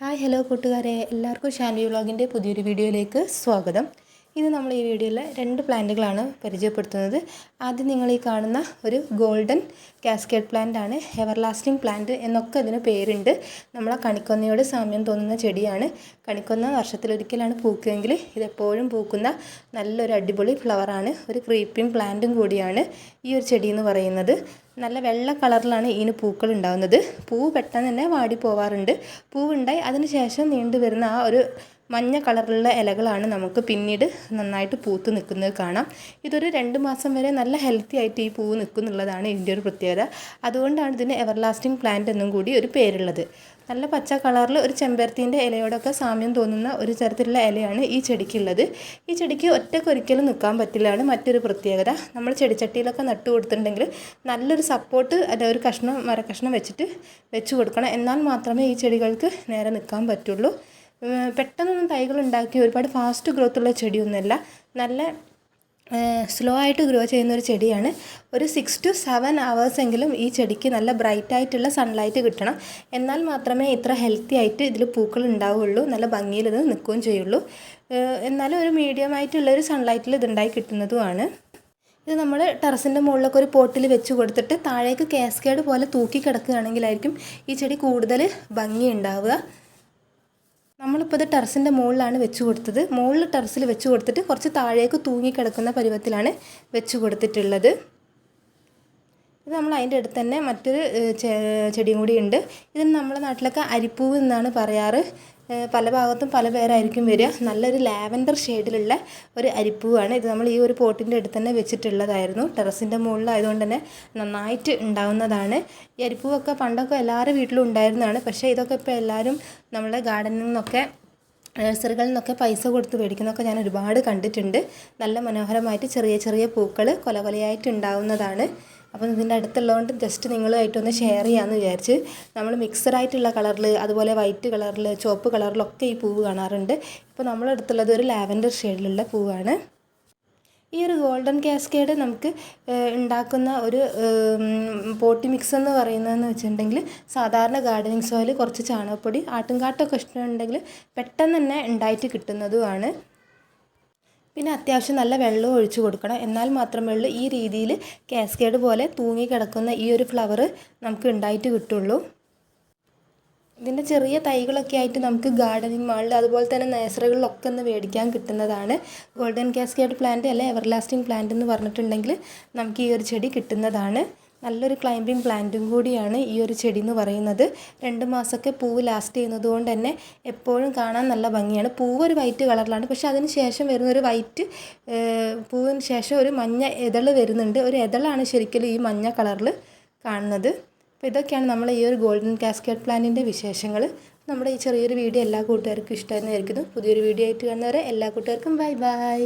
Hi hello കൂട്ടുകാരെ. എല്ലാവർക്കും ഷാൻവി വ്ളോഗിന്റെ പുതിയൊരു വീഡിയോയിലേക്ക് സ്വാഗതം. ഇന്ന് നമ്മൾ ഈ വീഡിയോയിൽ രണ്ട് പ്ലാന്റുകളാണ് പരിചയപ്പെടുത്തുന്നത്. ആദ്യം നിങ്ങൾ ഈ കാണുന്ന ഒരു ഗോൾഡൻ കാസ്കേഡ് പ്ലാന്റ് ആണ് എവർ ലാസ്റ്റിംഗ് പ്ലാന്റ് എന്നൊക്കെ അതിന് പേരുണ്ട്. നമ്മളെ കണിക്കൊന്നയോട് സാമ്യം തോന്നുന്ന ചെടിയാണ്. കണിക്കൊന്ന വർഷത്തിലൊരിക്കലാണ് പൂക്കുകയെങ്കിൽ ഇതെപ്പോഴും പൂക്കുന്ന നല്ലൊരു അടിപൊളി ഫ്ലവറാണ് ഒരു ക്രീപ്പിംഗ് പ്ലാന്റും കൂടിയാണ് ഈ ഒരു ചെടി എന്ന് പറയുന്നത്. നല്ല വെള്ള കളറിലാണ് ഇതിന് പൂക്കൾ ഉണ്ടാകുന്നത് പൂ പെട്ടെന്ന് തന്നെ വാടി പോവാറുണ്ട്. പൂവുണ്ടായി അതിന് ശേഷം നീണ്ടു വരുന്ന ആ ഒരു മഞ്ഞ കളറിലുള്ള ഇലകളാണ് നമുക്ക് പിന്നീട് നന്നായിട്ട് പൂത്ത് നിൽക്കുന്നത് കാണാം. ഇതൊരു രണ്ട് മാസം വരെ നല്ല ഹെൽത്തി ആയിട്ട് ഈ പൂവ് നിൽക്കുന്നുള്ളതാണ് ഇതിന്റെ ഒരു പ്രത്യേകത. അതുകൊണ്ടാണ് ഇതിന് എവർലാസ്റ്റിംഗ് പ്ലാന്റ് എന്നും കൂടി ഒരു പേരുള്ളത്. നല്ല പച്ച കളറിൽ ഒരു ചെമ്പരത്തിന്റെ ഇലയോടൊക്കെ സാമ്യം തോന്നുന്ന ഒരു തരത്തിലുള്ള ഇലയാണ് ഈ ചെടിക്കുള്ളത്. ഈ ചെടിക്ക് ഒറ്റയ്ക്ക് ഒരിക്കലും നിൽക്കാൻ പറ്റില്ലാണ് മറ്റൊരു പ്രത്യേകത. നമ്മൾ ചെടിച്ചട്ടിയിലൊക്കെ നട്ടു കൊടുത്തിട്ടുണ്ടെങ്കിൽ നല്ലൊരു സപ്പോർട്ട് അല്ല ഒരു കഷ്ണം മരക്കഷ്ണം വെച്ചിട്ട് വെച്ച് കൊടുക്കണം. എന്നാൽ മാത്രമേ ഈ ചെടികൾക്ക് നേരെ നിൽക്കാൻ പറ്റുള്ളൂ. പെട്ടെന്നൊന്നും തൈകൾ ഉണ്ടാക്കി ഒരുപാട് ഫാസ്റ്റ് ഗ്രോത്ത് ഉള്ള ചെടിയൊന്നുമല്ല. നല്ല സ്ലോ ആയിട്ട് ഗ്രോ ചെയ്യുന്ന ഒരു ചെടിയാണ്. ഒരു സിക്സ് ടു സെവൻ എങ്കിലും ഈ ചെടിക്ക് നല്ല ബ്രൈറ്റ് ആയിട്ടുള്ള സൺലൈറ്റ് കിട്ടണം. എന്നാൽ മാത്രമേ ഇത്ര ഹെൽത്തി ആയിട്ട് ഇതിൽ പൂക്കൾ ഉണ്ടാവുകയുള്ളൂ നല്ല ഭംഗിയിൽ ഇത് നിൽക്കുകയും ചെയ്യുള്ളൂ. എന്നാലും ഒരു മീഡിയം ആയിട്ടുള്ള ഒരു സൺലൈറ്റിൽ ഇതുണ്ടായി കിട്ടുന്നതുമാണ്. ഇത് നമ്മൾ ടെറസിന്റെ മുകളിലൊക്കെ ഒരു പോട്ടിൽ വെച്ച് കൊടുത്തിട്ട് താഴേക്ക് കാസ്കേഡ് പോലെ തൂക്കി കിടക്കുകയാണെങ്കിലായിരിക്കും ഈ ചെടി കൂടുതൽ ഭംഗി ഉണ്ടാവുക നമ്മളിപ്പോൾ ഇത് ടെറസിന്റെ മുകളിലാണ് വെച്ച് കൊടുത്തത്. മുകളിൽ ടെറസിൽ വെച്ച് കൊടുത്തിട്ട് കുറച്ച് താഴേക്ക് തൂങ്ങിക്കിടക്കുന്ന പരുവത്തിലാണ് വെച്ച് കൊടുത്തിട്ടുള്ളത്. ഇത് നമ്മൾ അതിന്റെ അടുത്ത് തന്നെ മറ്റൊരു ചെടിയും കൂടി ഉണ്ട്. ഇതിന് നമ്മുടെ നാട്ടിലൊക്കെ അരിപ്പൂവ് എന്നാണ് പറയാറ്. പല ഭാഗത്തും പല പേരായിരിക്കും വരിക. നല്ലൊരു ലാവൻഡർ ഷെയ്ഡിലുള്ള ഒരു അരിപ്പൂവാണ്. ഇത് നമ്മൾ ഈ ഒരു പോട്ടിന്റെ അടുത്ത് തന്നെ വെച്ചിട്ടുള്ളതായിരുന്നു. ടെറസിന്റെ മുകളിലായതുകൊണ്ട് തന്നെ നന്നായിട്ട് ഉണ്ടാവുന്നതാണ്. ഈ അരിപ്പൂവൊക്കെ പണ്ടൊക്കെ എല്ലാവരുടെ വീട്ടിലും ഉണ്ടായിരുന്നതാണ്. പക്ഷേ ഇതൊക്കെ ഇപ്പോൾ എല്ലാവരും നമ്മളെ ഗാർഡനിൽ നിന്നൊക്കെ നഴ്സറികളിൽ നിന്നൊക്കെ പൈസ കൊടുത്ത് മേടിക്കുന്നതൊക്കെ ഞാൻ ഒരുപാട് കണ്ടിട്ടുണ്ട്. നല്ല മനോഹരമായിട്ട് ചെറിയ ചെറിയ പൂക്കൾ കൊല ഉണ്ടാവുന്നതാണ്. അപ്പം ഇതിന്റെ അടുത്തുള്ളതുകൊണ്ട് ജസ്റ്റ് നിങ്ങളുമായിട്ടൊന്ന് ഷെയർ ചെയ്യാമെന്ന് വിചാരിച്ച് നമ്മൾ മിക്സഡായിട്ടുള്ള കളറിൽ അതുപോലെ വൈറ്റ് കളറിൽ ചുവപ്പ് കളറിലൊക്കെ ഈ പൂവ് കാണാറുണ്ട്. ഇപ്പോൾ നമ്മളെടുത്തുള്ളത് ഒരു ലാവൻഡർ ഷെയ്ഡിലുള്ള പൂവാണ്. ഈ ഒരു ഗോൾഡൻ കാസ്കേഡ് നമുക്ക് ഉണ്ടാക്കുന്ന ഒരു പോട്ടി മിക്സ് എന്ന് പറയുന്നതെന്ന് വെച്ചിട്ടുണ്ടെങ്കിൽ സാധാരണ ഗാർഡനിങ് സോയിൽ കുറച്ച് ചാണകപ്പൊടി ആട്ടുംകാട്ടൊക്കെ ഇഷ്ടമുണ്ടെങ്കിൽ പെട്ടെന്ന് തന്നെ ഉണ്ടായിട്ട് കിട്ടുന്നതുമാണ്. പിന്നെ അത്യാവശ്യം നല്ല വെള്ളം ഒഴിച്ചു കൊടുക്കണം. എന്നാൽ മാത്രമേ ഉള്ളൂ ഈ രീതിയിൽ കാസ്കേഡ് പോലെ തൂങ്ങി കിടക്കുന്ന ഈ ഒരു ഫ്ലവർ നമുക്ക് ഉണ്ടായിട്ട് കിട്ടുള്ളൂ. ഇതിന്റെ ചെറിയ തൈകളൊക്കെ ആയിട്ട് നമുക്ക് ഗാർഡനിങ് മാളിൽ അതുപോലെ തന്നെ നേഴ്സറികളിലൊക്കെ ഒന്ന് മേടിക്കാൻ കിട്ടുന്നതാണ്. ഗോൾഡൻ കാസ്കേഡ് പ്ലാന്റ് അല്ലെ? എവർലാസ്റ്റിംഗ് പ്ലാന്റ് എന്ന് പറഞ്ഞിട്ടുണ്ടെങ്കിൽ നമുക്ക് ഈ ഒരു ചെടി കിട്ടുന്നതാണ്. നല്ലൊരു ക്ലൈമ്പിംഗ് പ്ലാന്റും കൂടിയാണ് ഈ ഒരു ചെടി എന്ന് പറയുന്നത്. രണ്ട് മാസമൊക്കെ പൂവ് ലാസ്റ്റ് ചെയ്യുന്നത് കൊണ്ട് തന്നെ എപ്പോഴും കാണാൻ നല്ല ഭംഗിയാണ്. പൂവ് ഒരു വൈറ്റ് കളറിലാണ് പക്ഷേ അതിന് ശേഷം വരുന്ന ഒരു വൈറ്റ് പൂവിന് ശേഷം ഒരു മഞ്ഞ ഇതൾ വരുന്നുണ്ട്. ഒരു ഇതളാണ് ശരിക്കും ഈ മഞ്ഞ കളറിൽ കാണുന്നത്. അപ്പോൾ ഇതൊക്കെയാണ് നമ്മൾ ഈ ഒരു ഗോൾഡൻ കാസ്കേറ്റ് പ്ലാന്റിന്റെ വിശേഷങ്ങൾ. നമ്മുടെ ഈ ചെറിയൊരു വീഡിയോ എല്ലാ കൂട്ടുകാർക്കും ഇഷ്ടമായിരുന്നു പുതിയൊരു വീഡിയോ ആയിട്ട് കാണുന്നവരെ എല്ലാ കൂട്ടുകാർക്കും ബൈ ബൈ